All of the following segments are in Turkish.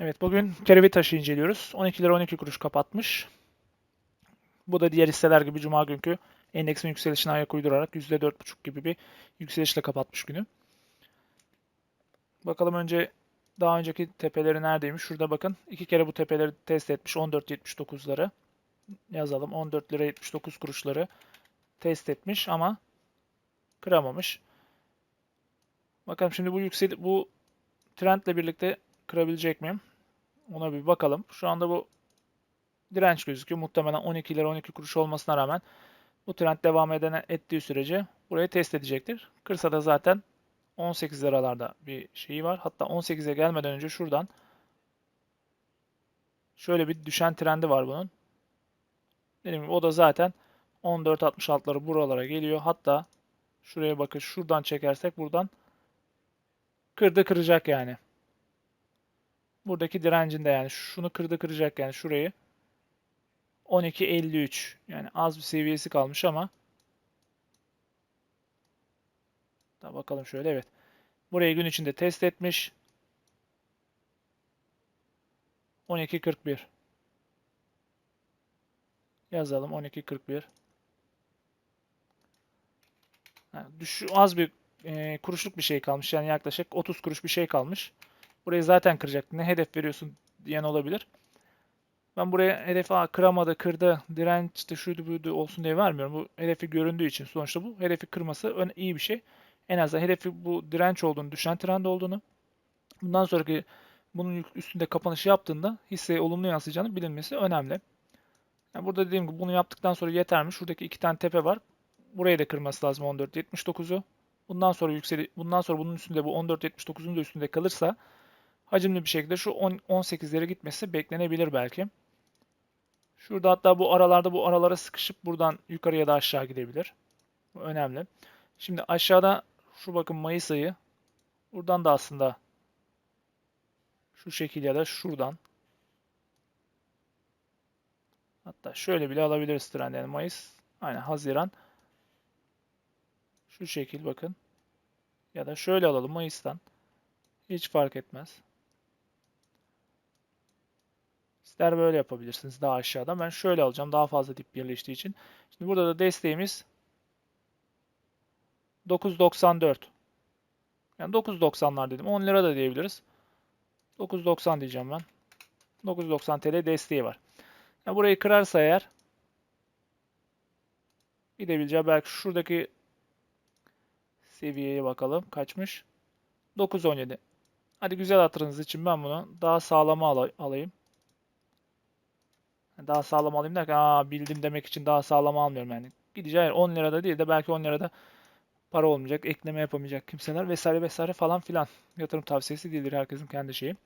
Evet bugün kerevi taşı inceliyoruz. 12 lira 12 kuruş kapatmış. Bu da diğer hisseler gibi cuma günkü endeksin yükselişine ayak uydurarak %4,5 gibi bir yükselişle kapatmış günü. Bakalım önce daha önceki tepeleri neredeymiş? Şurada bakın. iki kere bu tepeleri test etmiş. 14.79'ları yazalım. 14 lira 79 kuruşları test etmiş ama kıramamış. Bakalım şimdi bu yüksel bu trendle birlikte kırabilecek miyim? Ona bir bakalım. Şu anda bu direnç gözüküyor. Muhtemelen 12 lira 12 kuruş olmasına rağmen bu trend devam eden ettiği sürece burayı test edecektir. Kırsa da zaten 18 liralarda bir şeyi var. Hatta 18'e gelmeden önce şuradan şöyle bir düşen trendi var bunun. Dediğim gibi o da zaten 14.66'ları buralara geliyor. Hatta şuraya bakın şuradan çekersek buradan kırdı kıracak yani. Buradaki direncinde yani şunu kırdı kıracak yani şurayı. 12.53 yani az bir seviyesi kalmış ama da bakalım şöyle evet. Burayı gün içinde test etmiş. 12.41 yazalım 12.41 yani düş az bir e, kuruşluk bir şey kalmış yani yaklaşık 30 kuruş bir şey kalmış. Burayı zaten kıracak. Ne hedef veriyorsun diyen olabilir. Ben buraya hedefi kıramadı, kırdı, direnç işte şuydu buydu olsun diye vermiyorum. Bu hedefi göründüğü için sonuçta bu hedefi kırması ön, iyi bir şey. En azından hedefi bu direnç olduğunu, düşen trend olduğunu, bundan sonraki bunun üstünde kapanış yaptığında hisseye olumlu yansıyacağını bilinmesi önemli. Yani burada dediğim gibi bunu yaptıktan sonra yeter mi? Şuradaki iki tane tepe var. Burayı da kırması lazım 14.79'u. Bundan sonra yükseli bundan sonra bunun üstünde bu 14.79'un da üstünde kalırsa hacimli bir şekilde şu 18'lere gitmesi beklenebilir belki. Şurada hatta bu aralarda bu aralara sıkışıp buradan yukarıya da aşağı gidebilir. Bu önemli. Şimdi aşağıda şu bakın Mayıs ayı. Buradan da aslında şu şekil ya da şuradan. Hatta şöyle bile alabiliriz trend yani Mayıs. Aynen Haziran. Şu şekil bakın. Ya da şöyle alalım Mayıs'tan. Hiç fark etmez. İster böyle yapabilirsiniz daha aşağıda. Ben şöyle alacağım daha fazla dip birleştiği için. Şimdi burada da desteğimiz 9.94. Yani 9.90'lar dedim. 10 lira da diyebiliriz. 9.90 diyeceğim ben. 9.90 TL desteği var. Yani burayı kırarsa eğer gidebileceği belki şuradaki seviyeye bakalım. Kaçmış? 9.17. Hadi güzel hatırınız için ben bunu daha sağlama al alayım. Daha sağlam alayım derken aa bildim demek için daha sağlam almıyorum yani. Gideceği 10 lirada değil de belki 10 lirada para olmayacak, ekleme yapamayacak kimseler vesaire vesaire falan filan. Yatırım tavsiyesi değildir herkesin kendi şeyi.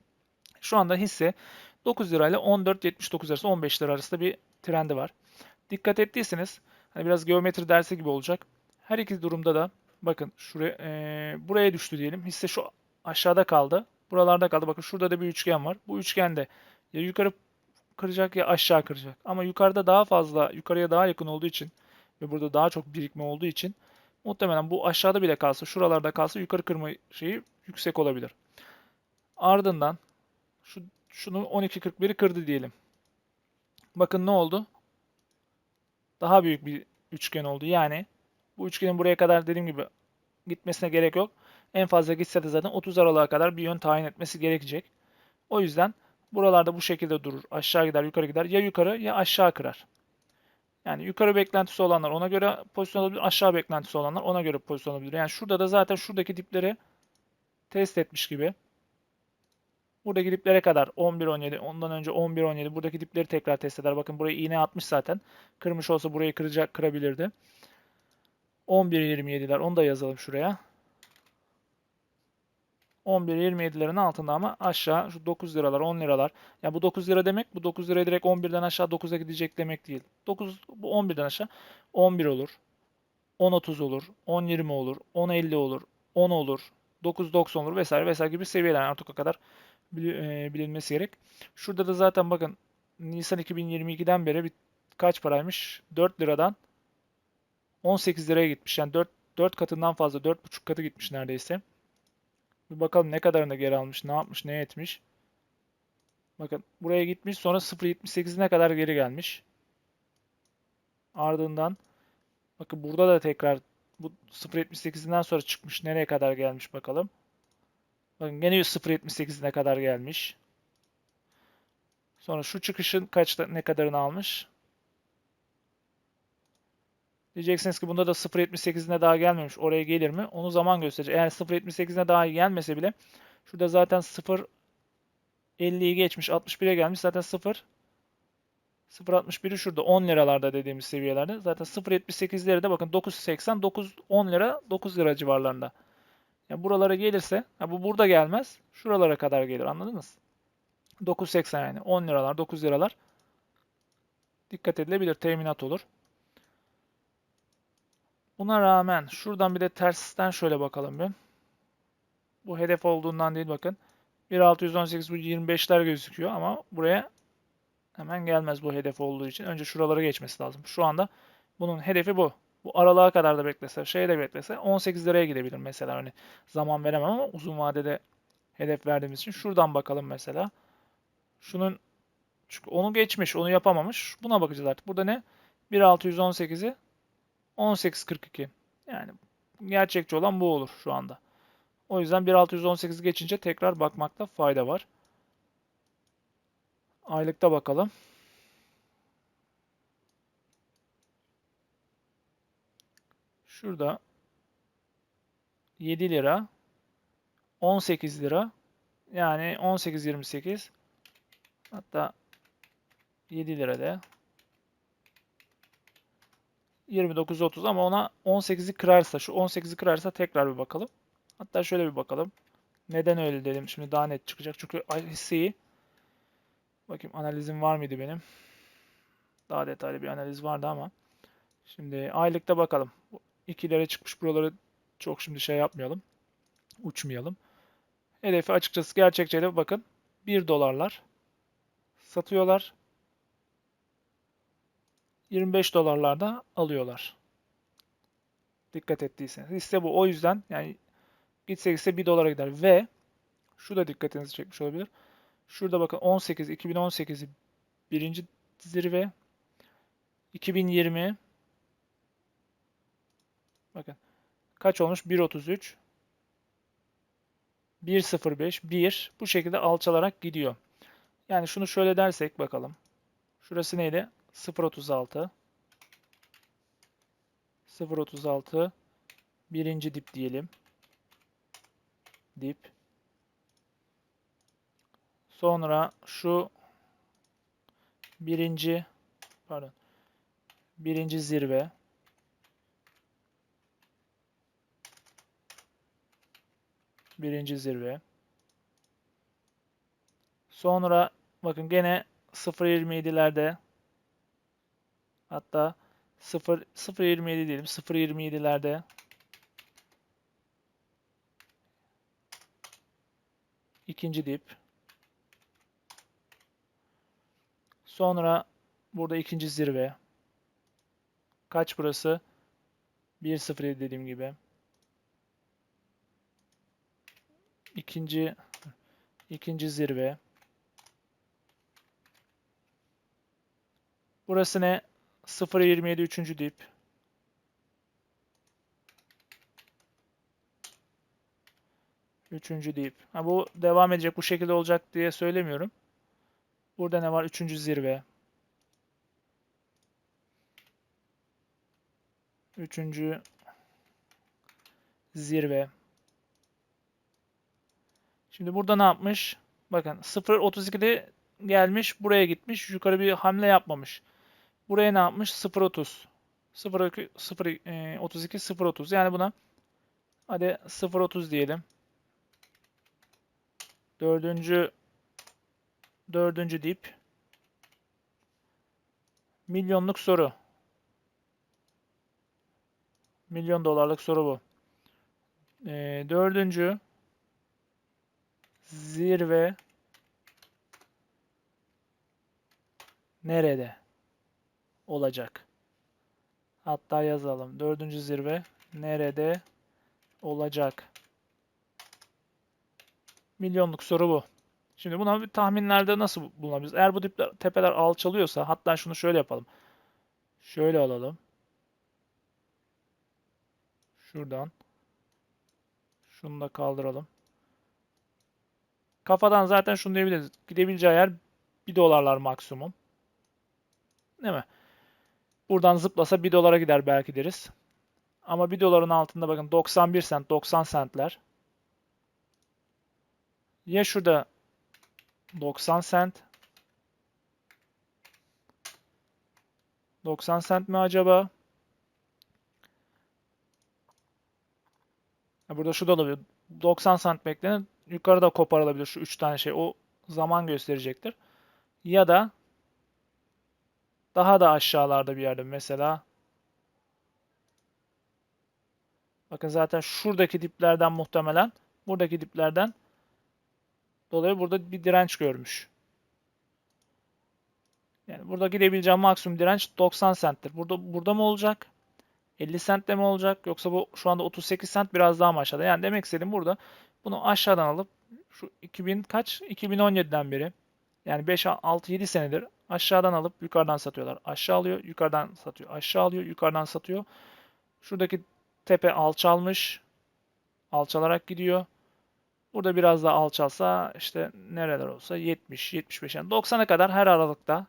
Şu anda hisse 9 lirayla 14.79 arası 15 lira arasında bir trendi var. Dikkat ettiyseniz hani biraz geometri dersi gibi olacak. Her iki durumda da bakın şuraya e, buraya düştü diyelim. Hisse şu aşağıda kaldı. Buralarda kaldı. Bakın şurada da bir üçgen var. Bu üçgende ya yukarı kıracak ya aşağı kıracak. Ama yukarıda daha fazla, yukarıya daha yakın olduğu için ve burada daha çok birikme olduğu için muhtemelen bu aşağıda bile kalsa, şuralarda kalsa yukarı kırma şeyi yüksek olabilir. Ardından şu şunu 12.41'i kırdı diyelim. Bakın ne oldu? Daha büyük bir üçgen oldu. Yani bu üçgenin buraya kadar dediğim gibi gitmesine gerek yok. En fazla gitse de zaten 30 Aralık'a kadar bir yön tayin etmesi gerekecek. O yüzden Buralarda bu şekilde durur. Aşağı gider, yukarı gider. Ya yukarı ya aşağı kırar. Yani yukarı beklentisi olanlar ona göre pozisyon alabilir. Aşağı beklentisi olanlar ona göre pozisyon alabilir. Yani şurada da zaten şuradaki dipleri test etmiş gibi. Buradaki diplere kadar 11-17, ondan önce 11-17 buradaki dipleri tekrar test eder. Bakın burayı iğne atmış zaten. Kırmış olsa burayı kıracak, kırabilirdi. 11-27'ler onu da yazalım şuraya. 11-27'lerin altında ama aşağı şu 9 liralar 10 liralar. Ya bu 9 lira demek bu 9 lira direkt 11'den aşağı 9'a gidecek demek değil. 9 bu 11'den aşağı 11 olur. 10.30 olur. 10.20 olur. 10.50 olur. 10 olur. 9.90 olur vesaire vesaire gibi seviyeler artık o kadar e, bilinmesi gerek. Şurada da zaten bakın Nisan 2022'den beri bir kaç paraymış? 4 liradan 18 liraya gitmiş. Yani 4 4 katından fazla 4,5 katı gitmiş neredeyse. Bir bakalım ne kadarını geri almış, ne yapmış, ne etmiş. Bakın buraya gitmiş sonra 0.78'ine kadar geri gelmiş. Ardından bakın burada da tekrar bu 0.78'inden sonra çıkmış. Nereye kadar gelmiş bakalım. Bakın gene 0.78'ine kadar gelmiş. Sonra şu çıkışın kaçta ne kadarını almış? Diyeceksiniz ki bunda da 0.78'ine daha gelmemiş. Oraya gelir mi? Onu zaman gösterecek. Eğer 0.78'ine daha gelmese bile şurada zaten 0.50'yi geçmiş. 61'e gelmiş. Zaten 0 0.61'i şurada 10 liralarda dediğimiz seviyelerde. Zaten 0.78'leri de bakın 9.80 9 10 lira 9 lira civarlarında. Yani buralara gelirse ha bu burada gelmez. Şuralara kadar gelir. Anladınız? 9.80 yani 10 liralar 9 liralar dikkat edilebilir. Teminat olur. Buna rağmen şuradan bir de tersten şöyle bakalım bir. Bu hedef olduğundan değil bakın. 1.618 bu 25'ler gözüküyor ama buraya hemen gelmez bu hedef olduğu için. Önce şuralara geçmesi lazım. Şu anda bunun hedefi bu. Bu aralığa kadar da beklese, şeye de beklese 18 liraya gidebilir mesela. Hani zaman veremem ama uzun vadede hedef verdiğimiz için şuradan bakalım mesela. Şunun çünkü onu geçmiş, onu yapamamış. Buna bakacağız artık. Burada ne? 1.618'i 18.42. Yani gerçekçi olan bu olur şu anda. O yüzden 1.618 geçince tekrar bakmakta fayda var. Aylıkta bakalım. Şurada 7 lira 18 lira yani 18.28 hatta 7 lira de 29.30 ama ona 18'i kırarsa şu 18'i kırarsa tekrar bir bakalım. Hatta şöyle bir bakalım. Neden öyle dedim. Şimdi daha net çıkacak. Çünkü hisseyi bakayım analizim var mıydı benim? Daha detaylı bir analiz vardı ama şimdi aylıkta bakalım. 2 lira çıkmış. Buraları çok şimdi şey yapmayalım. Uçmayalım. Hedefi açıkçası gerçekçi hedef bakın. 1 dolarlar satıyorlar. 25 dolarlarda alıyorlar. Dikkat ettiyseniz. Liste bu. O yüzden yani gitse gitse 1 dolara gider. Ve şu da dikkatinizi çekmiş olabilir. Şurada bakın 18 2018'i birinci zirve 2020 bakın kaç olmuş? 1.33 1.05 1 bu şekilde alçalarak gidiyor. Yani şunu şöyle dersek bakalım. Şurası neydi? 0.36 0.36 birinci dip diyelim. Dip. Sonra şu birinci pardon birinci zirve birinci zirve sonra bakın gene 0.27'lerde Hatta 0 0.27 diyelim. 0.27'lerde ikinci dip. Sonra burada ikinci zirve. Kaç burası? 1.07 dediğim gibi. İkinci ikinci zirve. Burası ne? 0.27 üçüncü dip. Üçüncü dip. Ha, bu devam edecek bu şekilde olacak diye söylemiyorum. Burada ne var? Üçüncü zirve. Üçüncü zirve. Şimdi burada ne yapmış? Bakın 0.32'de gelmiş. Buraya gitmiş. Yukarı bir hamle yapmamış. Buraya ne yapmış? 0.30. 0.32 0.30. Yani buna hadi 0.30 diyelim. Dördüncü dördüncü dip. Milyonluk soru. Milyon dolarlık soru bu. E, dördüncü zirve nerede? Olacak. Hatta yazalım. Dördüncü zirve nerede olacak? Milyonluk soru bu. Şimdi buna bir tahminlerde nasıl bulunabiliriz? Eğer bu dipler, tepeler alçalıyorsa hatta şunu şöyle yapalım. Şöyle alalım. Şuradan. Şunu da kaldıralım. Kafadan zaten şunu diyebiliriz. Gidebileceği yer 1 dolarlar maksimum. Değil mi? Buradan zıplasa 1 dolara gider belki deriz. Ama 1 doların altında bakın 91 sent, 90 centler. Ya şurada 90 sent. 90 sent mi acaba? Burada şu da olabilir. 90 sent beklenir. Yukarıda koparılabilir şu 3 tane şey. O zaman gösterecektir. Ya da daha da aşağılarda bir yerde mesela bakın zaten şuradaki diplerden muhtemelen buradaki diplerden dolayı burada bir direnç görmüş. Yani burada gidebileceğim maksimum direnç 90 centtir. Burada burada mı olacak? 50 centte mi olacak? Yoksa bu şu anda 38 cent biraz daha mı aşağıda? Yani demek istediğim burada bunu aşağıdan alıp şu 2000 kaç? 2017'den beri yani 5 6 7 senedir aşağıdan alıp yukarıdan satıyorlar. Aşağı alıyor, yukarıdan satıyor. Aşağı alıyor, yukarıdan satıyor. Şuradaki tepe alçalmış. Alçalarak gidiyor. Burada biraz daha alçalsa işte nereler olsa 70, 75 yani 90'a kadar her aralıkta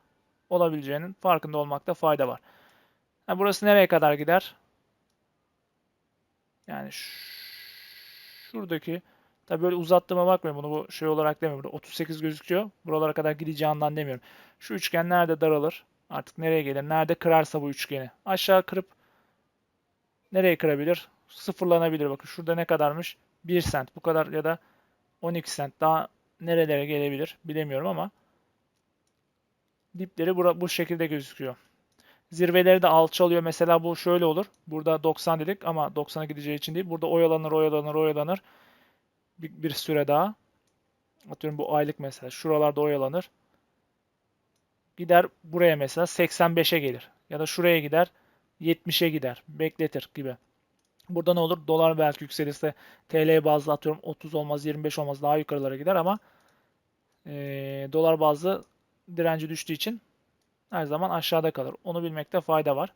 olabileceğinin farkında olmakta fayda var. Ha, burası nereye kadar gider? Yani şuradaki tabii böyle uzattığıma bakmayın bunu bu şey olarak demiyorum. Burada 38 gözüküyor. Buralara kadar gideceğinden demiyorum. Şu üçgen nerede daralır? Artık nereye gelir? Nerede kırarsa bu üçgeni. Aşağı kırıp nereye kırabilir? Sıfırlanabilir. Bakın şurada ne kadarmış? 1 sent. Bu kadar ya da 12 sent. Daha nerelere gelebilir bilemiyorum ama dipleri bura- bu şekilde gözüküyor. Zirveleri de alçalıyor. Mesela bu şöyle olur. Burada 90 dedik ama 90'a gideceği için değil. Burada oyalanır, oyalanır, oyalanır. Bir, bir süre daha. Atıyorum bu aylık mesela. Şuralarda oyalanır. Gider buraya mesela 85'e gelir. Ya da şuraya gider 70'e gider. Bekletir gibi. Burada ne olur? Dolar belki yükselirse TL bazlı atıyorum 30 olmaz, 25 olmaz daha yukarılara gider ama eee, dolar bazlı direnci düştüğü için her zaman aşağıda kalır. Onu bilmekte fayda var.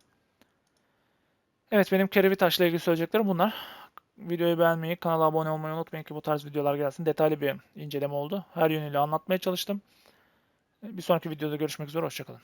Evet benim Kerevi Taş'la ilgili söyleyeceklerim bunlar. Videoyu beğenmeyi, kanala abone olmayı unutmayın ki bu tarz videolar gelsin. Detaylı bir inceleme oldu. Her yönüyle anlatmaya çalıştım. Bir sonraki videoda görüşmek üzere. Hoşçakalın.